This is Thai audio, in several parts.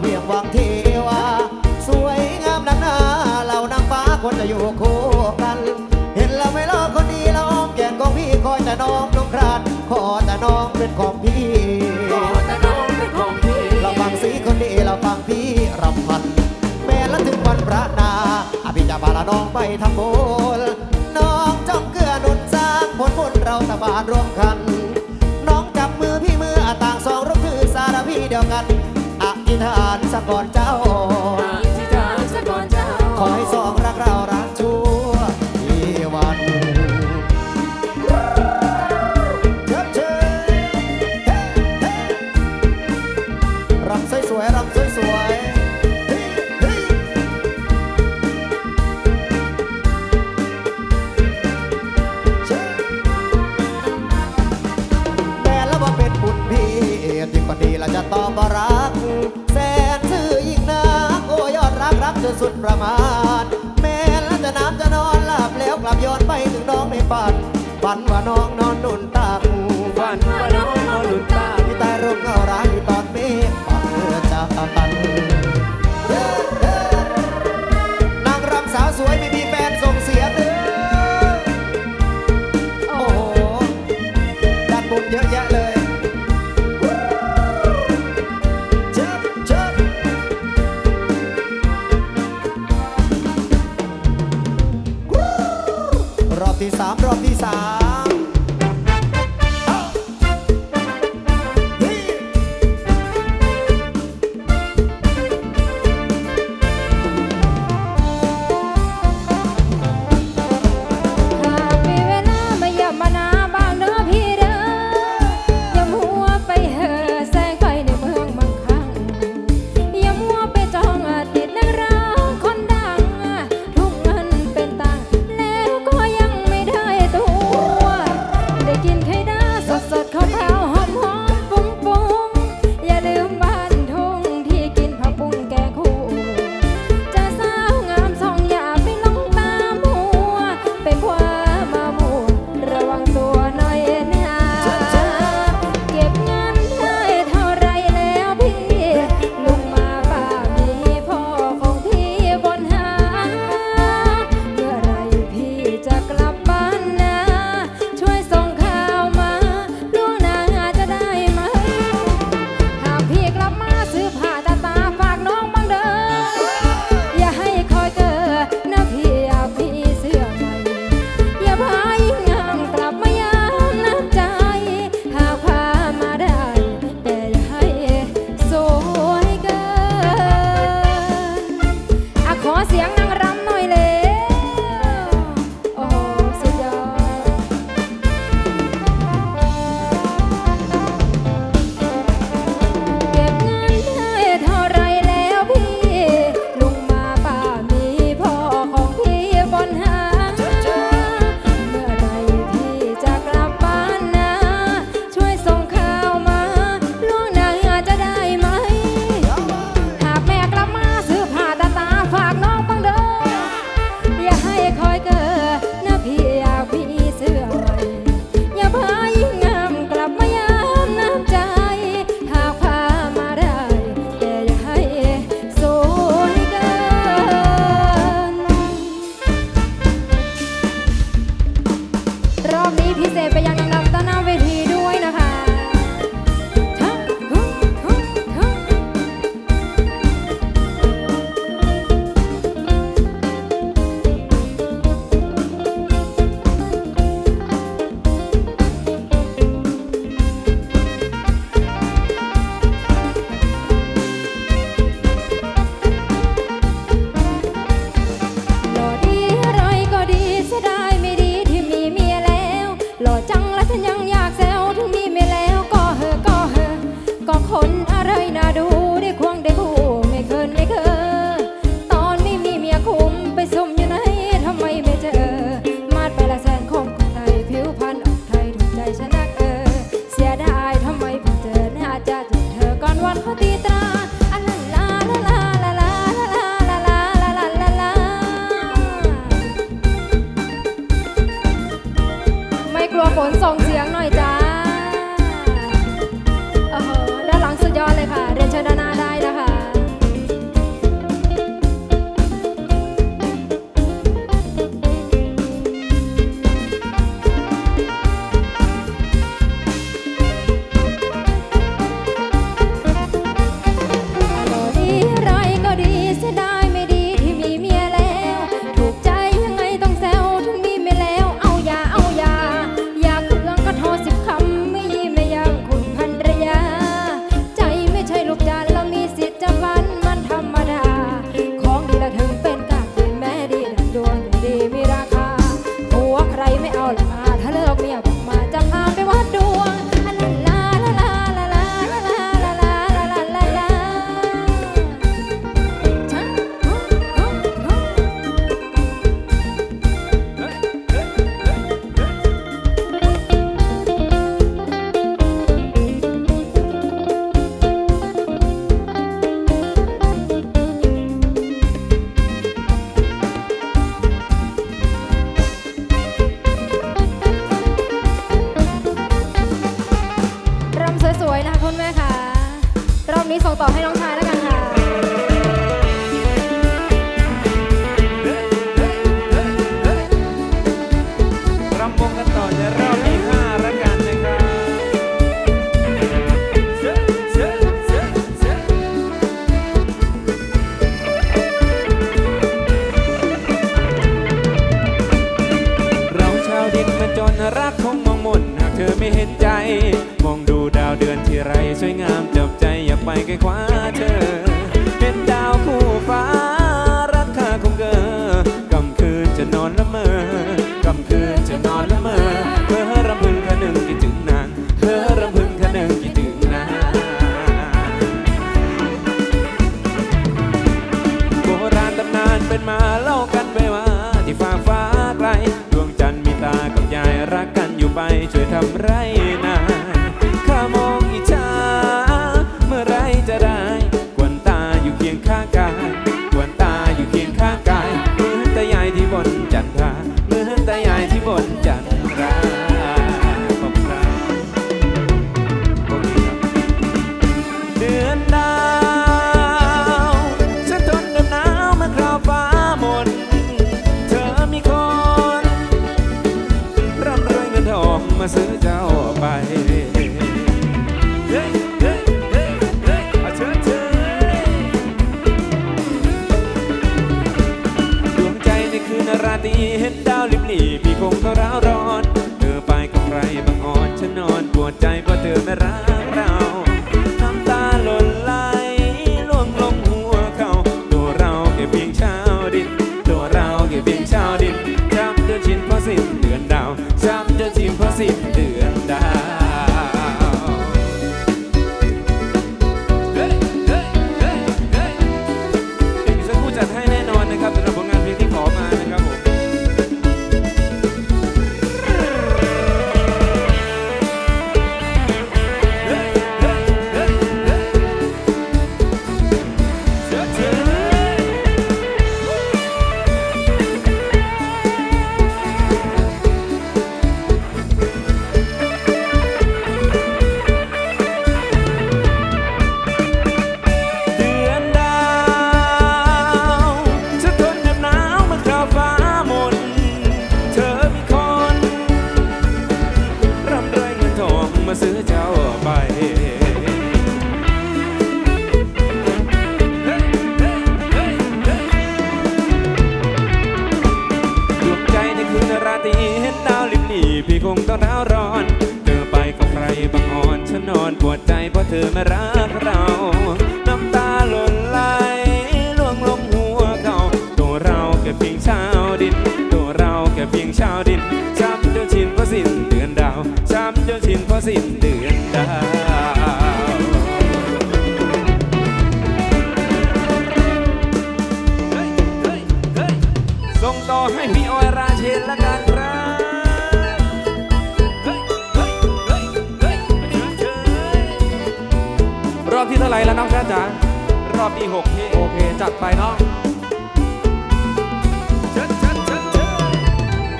เวียงวังเทวา สวยงามนั้นนาเรานางฟ้าควรจะอยู่คู่กัน เห็นแล้วไม่รอคนดีละอ้อมแก่นของพี่คอยแต่น้องลงครานขอแต่น้องเป็นของพี่ขอแต่น้องเป็นของพี่เราฟังสีคนดีเราฟังพี่รำพันแม้ลถึงวันพระนาอภิจาพาละน้องไปทำบุญน้องจ้องเกลือนุนสร้างผลบุญเราสบานร่วมกัน น้องจับมือพี่มือต่างสองรบคือสารพี่เดียวกัน ธิษฐานสะก่อนเจ้า รอบนี้พิเศษไปยัง hambre. พี่คงต้องร้าวร้อน เธอไปกับใครบางอ่อนฉันนอนปวดใจเพราะเธอไม่รักเรา น้ำตาหล่นไหลล่วงลงหัวเขาตัวเราแค่เพียงชาวดิน ตัวเราแค่เพียงชาวดินช้ำจนชินเพราะสิ้นเดือนดาวช้ำจนชินเพราะสิ้น รอบที่เท่าไหร่แล้วน้องแฟนจ๋ารอบที่หกพี่โอเค จัดไปเนาะ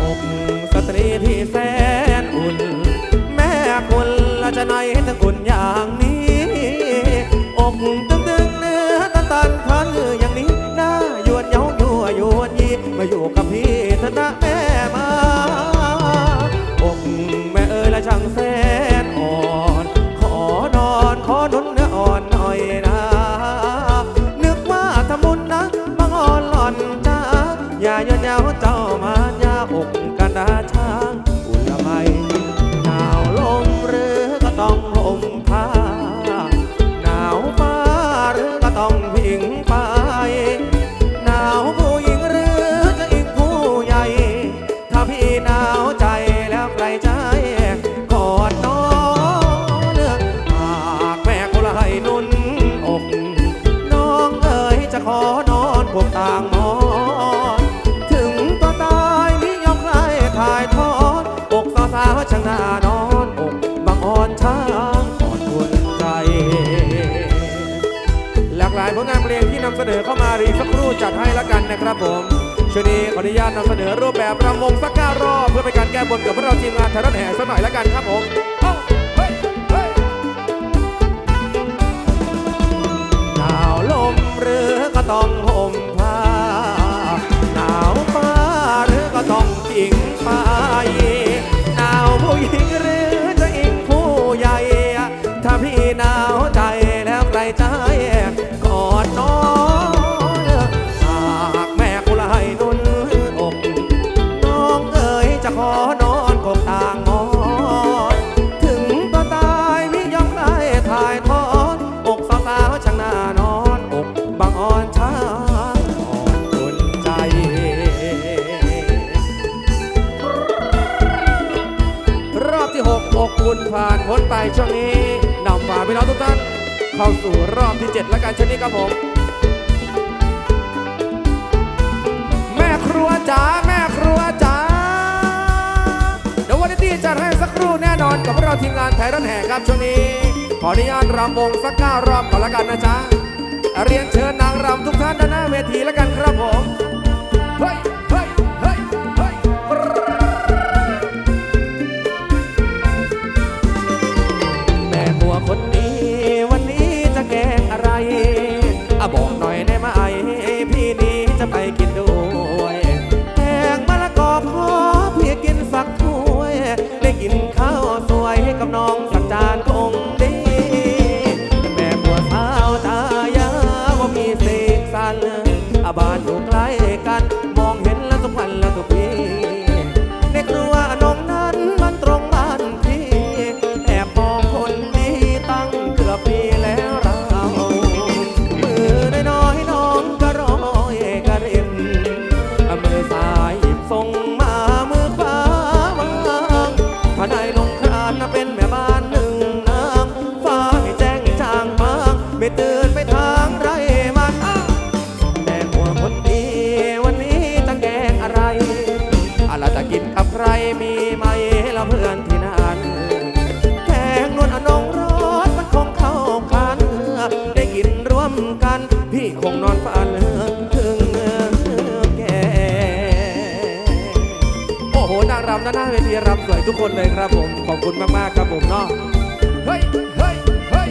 อกสตรีที่แสนอุ่น แม่คุณละจะไหนถึงอุ่นากหลายผลงานเพลงที่นำเสนอเข้ามารีสักครู่จัดให้ละกันนะครับผมช่วนี้ขออนุญาตนำเสนอรูปแบบระมงสักเก้ารอบเพื่อเป็นการแก้บนกับพวกเราทีมงานไทยรัฐแห่สักหน่อยละกันครับผมหนาวลมเรือก็ต้องห่มผ้าหนาวฟ้าหรือก็ต้องจิงไปหนาวผู้หญิงหร เข้าสู่รอบที่ 7 แล้วกันชนิดครับผม แม่ครัวจ๋าแม่ครัวจ๋าเดี๋ยววันนี้จัดให้สักครู่แน่นอนกับเราทีมงานไทยรัฐแห่ครับช่วงนี้ ขออนุญาตรำวงสักเก้ารอบก่อนละกันนะจ๊ะเรียนเชิญนางรำทุกท่านด้านหน้าเวทีแล้วกันครับผม หนางรำด้านหน้าเวทีรำสวยทุกคนเลยครับผม ขอบคุณมาก ๆ ครับผมเนาะ เฮ้ย เฮ้ย เฮ้ย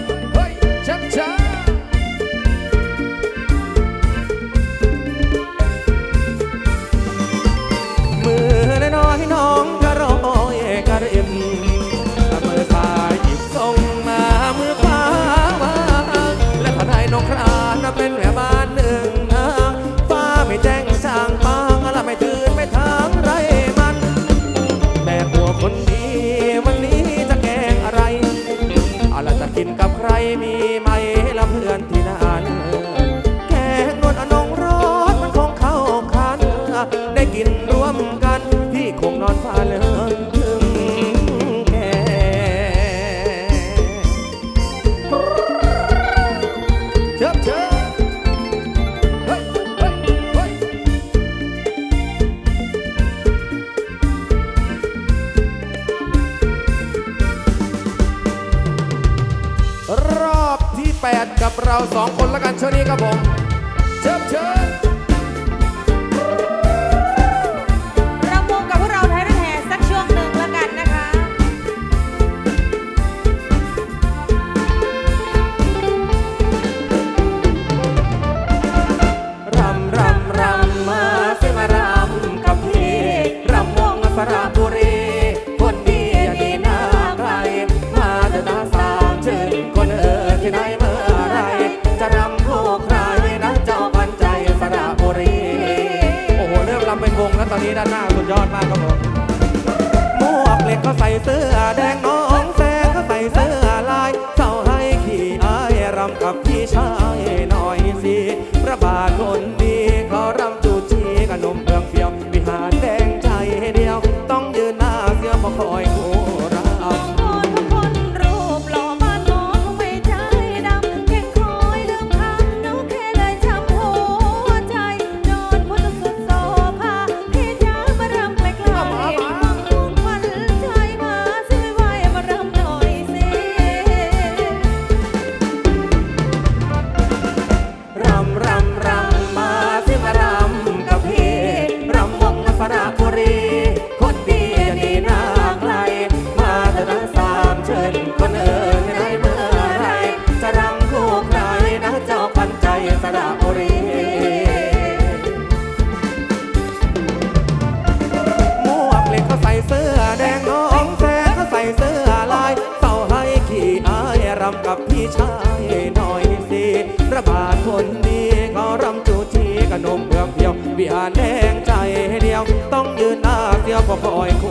วิหารแดงใจเดียว ต้องยืนหน้าเสียวพอคอยโค